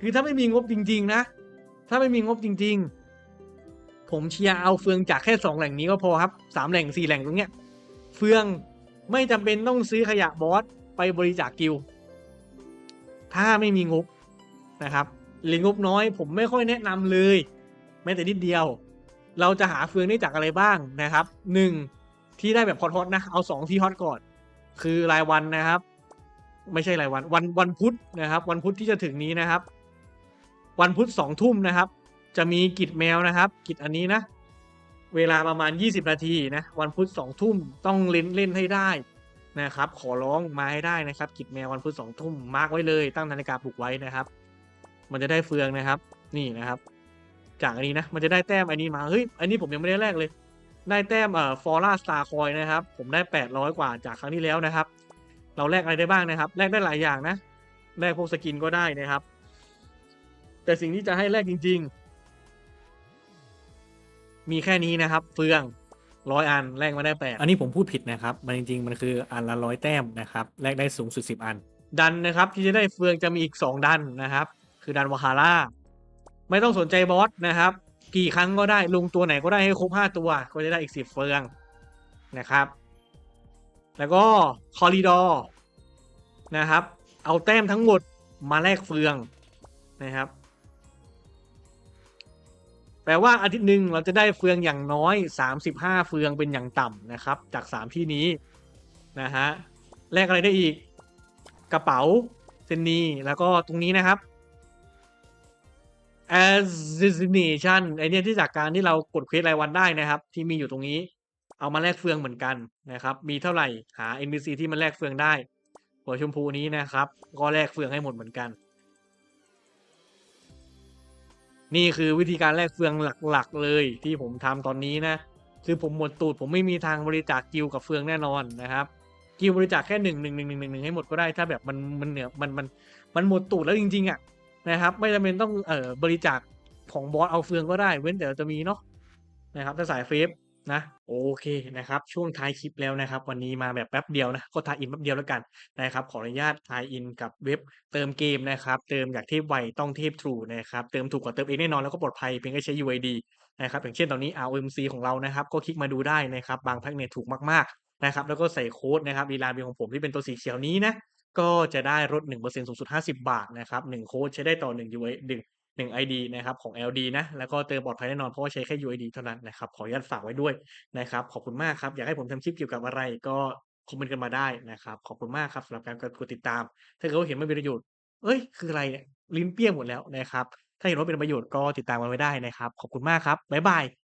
คือถ้าไม่มีงบจริง ๆ นะ ถ้าไม่มีงบจริง ๆ ผมเชียร์เอาเฟืองจากแค่สองแหล่งนี้ก็พอครับสามแหล่งสี่แหล่งตรงเนี้ย เฟืองไม่จำเป็นต้องซื้อขยะบอสไปบริจาคกิลถ้าไม่มีงบนะครับหรืองบน้อย ผมไม่ค่อยแนะนำเลย แม้แต่นิดเดียว เราจะหาเฟืองได้จากอะไรบ้างนะครับหนึ่งที่ได้แบบฮอตๆนะเอาสองที่ฮอตก่อน คือรายวันนะครับ ไม่ใช่รายวันวันวันพุธนะครับ วันพุธที่จะถึงนี้นะครับ วันพุธสองทุ่มนะครับ จะมีกิจแมวนะครับ กิจอันนี้นะ เวลาประมาณ 20 นาทีนะ วันพุธสองทุ่มต้องเล่นเล่นให้ได้นะครับ ขอร้องมาให้ได้นะครับ กิจแมววันพุธสองทุ่มมาร์กไว้เลย ตั้งนาฬิกาปลุกไว้นะครับ มันจะได้เฟืองนะครับ นี่นะครับ จากอันนี้นะ มันจะได้แต้มอันนี้มา เฮ้ย อันนี้ผมยังไม่ได้แลกเลย ได้แต้มเอ่อฟอร่าสตาร์คอยนะครับ ผมได้ 800 กว่าจากครั้งที่แล้วนะครับ เราแลกอะไรได้บ้างนะครับ แลกได้หลายอย่างนะ แลกพวกสกินก็ได้นะครับ แต่สิ่งที่จะให้แลกจริง ๆ มีแค่นี้นะครับ เฟืองร้อยอันแลกมาได้แปดอันนี้ผมพูดผิดนะครับ มันจริง ๆ มันคืออันละร้อยแต้มนะครับแลกได้สูงสุดสิบอัน ดันนะครับ ที่จะได้เฟืองจะมีอีกสองดันนะครับ คือดันวาคาร่าไม่ต้องสนใจบอสนะครับ กี่ครั้งก็ได้ลงตัวไหนก็ได้ให้ครบห้าตัว ก็จะได้อีกสิบเฟืองนะครับ แล้วก็คอริดอร์นะครับ เอาแต้มทั้งหมดมาแลกเฟืองนะครับ แปลว่าอาทิตย์หนึ่งเราจะได้เฟืองอย่างน้อย 35 เฟืองเป็นอย่างต่ำนะครับ จาก 3 ที่นี้นะฮะแลกอะไรได้อีก กระเป๋าเซนนีแล้วก็ตรงนี้นะครับ assassination ไอเนี่ยที่จากการที่เรากดเควสรายวันได้นะครับ ที่มีอยู่ตรงนี้ เอามาแลกเฟืองเหมือนกันนะครับ มีเท่าไหร่หา NPC ที่มันแลกเฟืองได้หัวชมพูนี้นะครับ ก็แลกเฟืองให้หมดเหมือนกัน นี่คือวิธีการแลกเฟืองหลักๆ เลยที่ผมทำตอนนี้นะ คือผมหมดตูดผมไม่มีทางบริจาคกิวกับเฟืองแน่นอนนะครับ กิวบริจาคแค่หนึ่งหนึ่งหนึ่งหนึ่งหนึ่งให้หมดก็ได้ถ้าแบบมันมันเหนือมันมันมันหมดตูดแล้วจริงๆอะนะครับ ไม่จำเป็นต้องเอ่อบริจาคของบอสเอาเฟืองก็ได้ เว้นแต่จะมีเนาะนะครับถ้าสายเฟฟ นะโอเคนะครับช่วงท้ายคลิปแล้วนะครับ วันนี้มาแบบแป๊บเดียวนะก็ทายอินแป๊บเดียวแล้วกันนะครับขออนุญาตทายอินกับเว็บเติมเกมนะครับเติมอยากเทพไวต้องเทพทรูนะครับเติมถูกกว่าเติมเองแน่นอนแล้วก็ปลอดภัยเพียงแค่ใช้ UID นะครับอย่างเช่นตอนนี้ RMC ของเรานะครับก็คลิกมาดูได้นะครับบางแพ็กเนี่ยถูกมากๆนะครับแล้วก็ใส่โค้ดนะครับดีลาบีของผมที่เป็นตัวสีเขียวนี้นะก็จะได้ลด1%สูงสุด 50 บาทนะครับ1โค้ดใช้ได้ต่อ1 UI 1 1 ID นะครับของ LD นะแล้วก็เติมปลอดภัยแน่นอนเพราะว่าใช้แค่ UID เท่านั้นนะครับขออนุญาตฝากไว้ด้วยนะครับขอบคุณมากครับอยากให้ผมทำคลิปเกี่ยวกับอะไรก็คอมเมนต์กันมาได้นะครับขอบคุณมากครับสำหรับการกดติดตาม ถ้าเกิดว่าเห็นไม่เป็นประโยชน์เอ้ย คืออะไรเนี่ยลิ้นเปี้ยหมดแล้วนะครับ ถ้าเห็นว่าเป็นประโยชน์ก็ติดตามกันไว้ได้นะครับ ขอบคุณมากครับ บ๊ายบาย